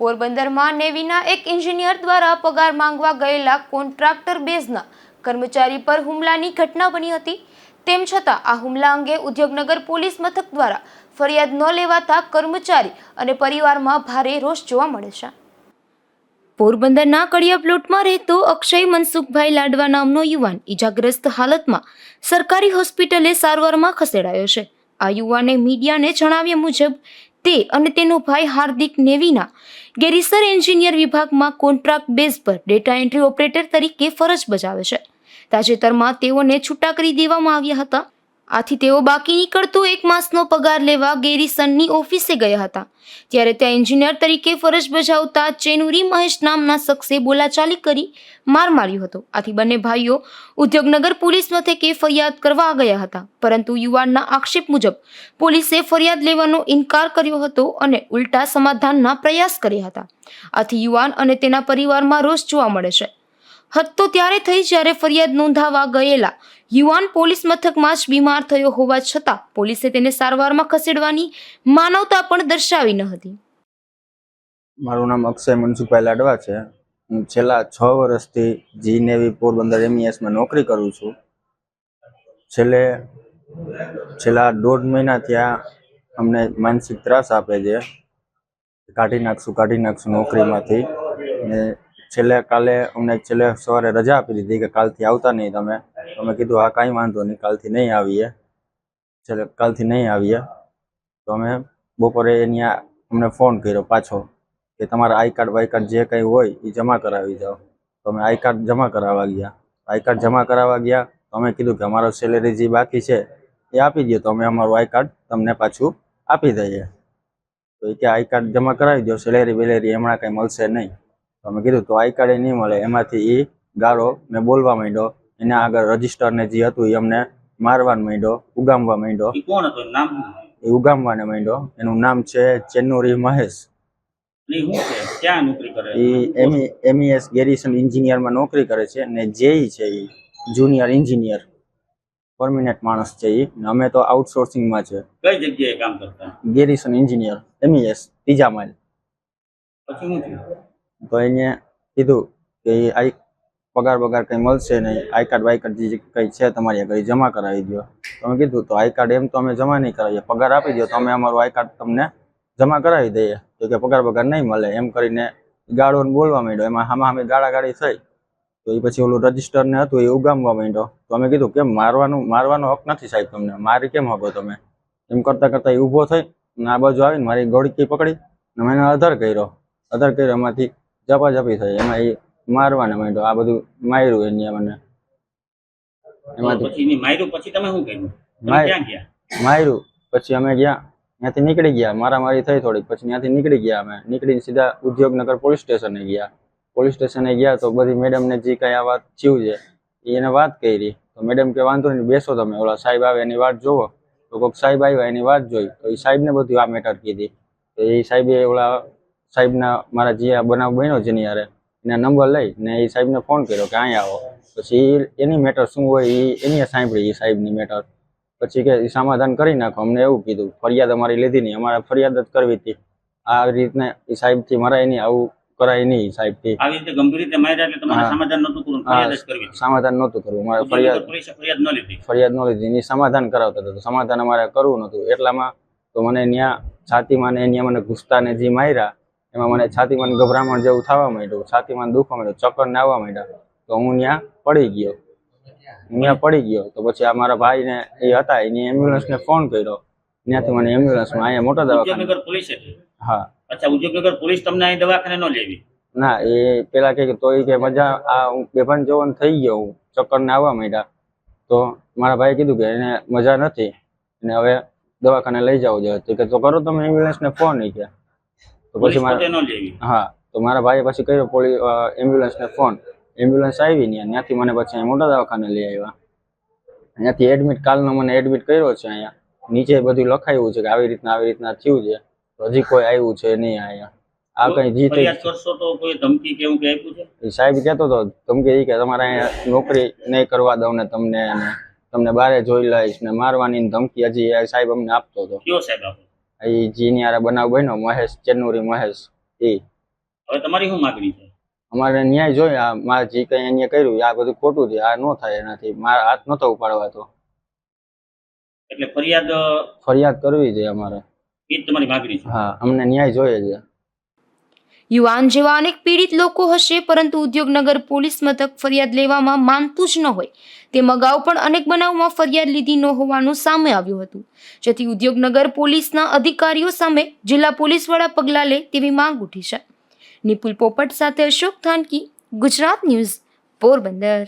પોરબંદરમાં નેવીના એક એન્જિનિયર દ્વારા પગાર માંગવા ગયેલા કોન્ટ્રાક્ટર બેઝના કર્મચારી પર હુમલાની ઘટના બની હતી. તેમ છતાં આ હુમલા અંગે ઉદ્યોગનગર પોલીસ મથક દ્વારા ફરિયાદ ન લેવાતા કર્મચારી અને પરિવારમાં ભારે રોષ જોવા મળે છે. પોરબંદરના કડિયા પ્લોટમાં રહેતો અક્ષય મનસુખભાઈ લાડવા નામનો યુવાન ઈજાગ્રસ્ત હાલતમાં સરકારી હોસ્પિટલે સારવારમાં ખસેડાયો છે. આ યુવાને મીડિયાને જણાવ્યા મુજબ તે અને તેનો ભાઈ હાર્દિક નેવીના ગેરિસર એન્જિનિયર વિભાગમાં કોન્ટ્રાક્ટ બેઝ પર ડેટા એન્ટ્રી ઓપરેટર તરીકે ફરજ બજાવે છે. તાજેતરમાં તેઓને છૂટા કરી દેવામાં આવ્યા હતા. આથી તેઓ બાકી નીકળતો એક માસનો પગાર લેવા ગેરીસનની ઓફિસે ગયા હતા ત્યારે ત્યાં એન્જિનિયર તરીકે ફરજ બજાવતા ચેનુરી મહેશ નામના શખ્સે બોલાચાલી કરી માર માર્યો હતો. આથી બંને ભાઈઓ ઉદ્યોગનગર પોલીસ મથકે ફરિયાદ કરવા ગયા હતા, પરંતુ યુવાનના આક્ષેપ મુજબ પોલીસે ફરિયાદ લેવાનો ઇનકાર કર્યો હતો અને ઉલટા સમાધાનના પ્રયાસ કર્યા હતા. આથી યુવાન અને તેના પરિવારમાં રોષ જોવા મળે છે. હદ તો ત્યારે થઈ જ્યારે ફરિયાદ નોંધાવા ગયેલા. યુવાન પોલીસ મથકમાં જ બીમાર થયો હોવા છતાં પોલીસે તેને સારવારમાં ખસેડવાની માનવતા પણ દર્શાવી ન હતી. મારું નામ અક્ષય મનસુખભાઈ લાડવા છે. હું છેલ્લા છ વર્ષથી જી નેવી પોરબંદર એમઈએસમાં નોકરી કરું છું. છેલ્લે છેલ્લા દોઢ મહિના ત્યાં અમને માનસિક ત્રાસ આપે છે. કાઢી નાખશું કાઢી નાખશું નોકરીમાંથી. ને છેલ્લે કાલે અમને છેલ્લે સવારે રજા આપી દીધી કે કાલથી આવતા નહીં તમે. અમે કીધું, હા, કાંઈ વાંધો નહીં, કાલથી નહીં આવીએ. છેલ્લે કાલથી નહીં આવીએ. તો અમે બપોરે એની અમને ફોન કર્યો પાછો કે તમારા આઈ કાર્ડ વાઈ કાર્ડ જે કંઈ હોય એ જમા કરાવી જાઓ. તો અમે આઈ કાર્ડ જમા કરાવવા ગયા. આઈ કાર્ડ જમા કરાવવા ગયા તો અમે કીધું કે અમારો સેલેરી જે બાકી છે એ આપી દો તો અમે અમારું આઈ કાર્ડ તમને પાછું આપી દઈએ. તો એ કે આઈ કાર્ડ જમા કરાવી દો સેલેરી વેલેરી હમણાં કંઈ મળશે નહીં. તો અમે કીધું તો આઈ કાર્ડ નહીં મળે. એમાંથી એ ગાળો ને બોલવા માંડ્યો. એના આગળ રજિસ્ટર ને જે હતું એ અમને મારવા માંડ્યો ઉગામવા માંડ્યો. કોણ હતો? નામ એ ઉગામવાને માંડ્યો. એનું નામ છે ચેન્નુરી મહેશ. એમઈએસ ગેરીસન એન્જિનિયરમાં નોકરી કરે છે? ને જેઈ છે એ જુનિયર એન્જિનિયર પરમિનન્ટ માણસ છે એ ને અમે તો આઉટસોર્સિંગમાં છે. કઈ જગ્યાએ કામ કરતા? ગેરીસન એન્જિનિયર એમઈએસ ત્રીજા માઇલ પછી તો એને કીધું કે આઈ પગાર બગાર કંઈ મળશે નહીં. આઈ કાર્ડ વાઈ કાર્ડ જે કંઈ છે તમારી આગળ જમા કરાવી દો અમે કીધું, તો આઈ કાર્ડ એમ તો અમે જમા નહીં કરાવીએ. પગાર આપી દો તો અમે અમારું આઈ કાર્ડ તમને જમા કરાવી દઈએ. તો કે, પગાર બગાર નહીં મળે. એમ કરીને ગાળોને બોલવા માંડ્યો. એમાં હામાં હામે ગાળા ગાડી થઈ. તો એ પછી ઓલું રજિસ્ટર ને હતું એ ઉગામવા માંડ્યો. તો અમે કીધું, કેમ મારવાનું, મારવાનો હક નથી સાહેબ તમને? મારી કેમ હકો તમે? એમ કરતાં કરતાં એ ઊભો થઈ અને આ બાજુ આવીને મારી ગોળકી પકડી અને મેં એને અધર કર્યો. અધર કર્યો એમાંથી ઝપાઝપી થઈ. એમાં એ મારવાને માંડ્યો. આ બધું માર્યું એને મને પછી એની માર્યું પછી તમે શું કર્યું? ક્યાં ગયા? માર્યું. પછી અમે ગયા. ત્યાંથી નીકળી ગયા. મારામારી થઈ થોડીક. પછી ત્યાંથી નીકળી ગયા અમે. નીકળીને સીધા ઉદ્યોગનગર પોલીસ સ્ટેશને ગયા. પોલીસ સ્ટેશને ગયા તો બધી મેડમને જે કઈ આ વાત થયું છે એને વાત કરી. તો મેડમ કે વાંધો નહીં બેસો તમે. ઓલા સાહેબ આવે એની વાત જોવો. તો કોઈક સાહેબ આવ્યા એની વાત જોઈ. તો એ સાહેબને બધું આ મેટર કીધી. તો એ સાહેબે ઓલા સાહેબના મારા જે આ બનાવ બન્યો જેની યારે એના નંબર લઈ ને એ સાહેબને ફોન કર્યો કે અહીંયા આવો. પછી એની મેટર શું હોય એ એની સાંભળી એ સાહેબની મેટર પછી કે સમાધાન કરી નાખો અમને એવું કીધું ફરિયાદ અમારી લીધી નહીં અમારે ફરિયાદ જ કરવી હતી. આ રીતને એ સાહેબથી મરાય નહીં આવું કરાય નહીં સાહેબથી. આવી રીતે ગંભીર રીતે માર્યા એટલે તમારે સમાધાન નતું કરવું ફરિયાદ જ કરવી સમાધાન નહોતું કરવું. મારે ફરિયાદ ફરિયાદ ન લીધી. ફરિયાદ ન લીધી એની સમાધાન કરાવતા હતા. સમાધાન અમારે કરવું નહોતું. એટલામાં તો મને ત્યાં છાતીમાં ને ત્યાં મને ઘૂસતા ને જે માર્યા એમાં મને છાતીમાં ગભરામણ જેવું થવા માંડ્યું. છાતીમાં દુખવા માંડ્યું. ચક્કર ને આવવા માંડ્યા. તો હું ત્યાં પડી ગયો. હું ત્યાં પડી ગયો. તો પછી આ મારા ભાઈ ને એ હતા એની એમ્બ્યુલન્સને ફોન કર્યો. ત્યાંથી મને એમ્બ્યુલન્સમાં અહીંયા મોટા દવાખાને પોલીસ હા. અચ્છા ઉદ્યોગનગર પોલીસ તમને અહીં દવાખાને ન લેવી? ના એ પેલા કે તો એ કે મજા આ હું બેભાન જોવાનું થઈ ગયો હું. ચક્કર ને આવવા માંડ્યા. તો મારા ભાઈએ કીધું કે એને મજા નથી. અને હવે દવાખાને લઈ જાવ જોઈએ તો કે તો કરો તમે એમ્બ્યુલન્સ ને ફોન નહીં કે. તો પછી મારા હા તો મારા ભાઈએ પછી કર્યો પોલીસ એમ્બ્યુલન્સ ને ફોન. એમ્બ્યુલન્સ આવી ને ત્યાંથી મને પછી અહીં મોટા દવાખાને લઈ આવ્યા. અહીંયાથી એડમિટ કાલનો મને એડમિટ કર્યો છે અહીંયા. નીચે બધું લખાયું છે કે આવી રીતના આવી રીતના થયું છે. હજી કોઈ આવ્યું છે નહીં અહીંયા. આ કઈ જીતે કરશો તો કોઈ ધમકી કે કે આપ્યું છે? સાહેબ કહેતો હતો ધમકી એ કે તમારે અહીંયા નોકરી નહીં કરવા દઉં ને તમને તમને બારે જોઈ લઈશ ને મારવાની ધમકી હજી સાહેબ અમને આપતો હતો. કયો સાહેબ એ જીની બનાવ બન્યો મહેશ ચેન્નુરી મહેશ એ. હવે તમારી શું માગણી છે? અમારે ન્યાય જોઈએ આ મારે જે કંઈ અહીંયા કર્યું આ બધું ખોટું છે આ ન થાય એનાથી. મારા હાથ નહોતો ઉપાડવા તો. એટલે ફરિયાદ ફરિયાદ કરવી છે અમારે. એ જ તમારી માગણી છે? હા અમને ન્યાય જોઈએ છે. યુવાન જેવા અનેક પીડિત લોકો હશે, પરંતુ ઉદ્યોગનગર પોલીસ મથક ફરિયાદ લેવામાં માનતું જ ન હોય. તેમ અગાઉ પણ અનેક બનાવમાં ફરિયાદ લીધી ન હોવાનું સામે આવ્યું હતું. જેથી ઉદ્યોગનગર પોલીસના અધિકારીઓ સામે જિલ્લા પોલીસ વડા પગલાં લે તેવી માંગ ઉઠી છે. નિપુલ પોપટ સાથે અશોક થાનકી, ગુજરાત ન્યૂઝ, પોરબંદર.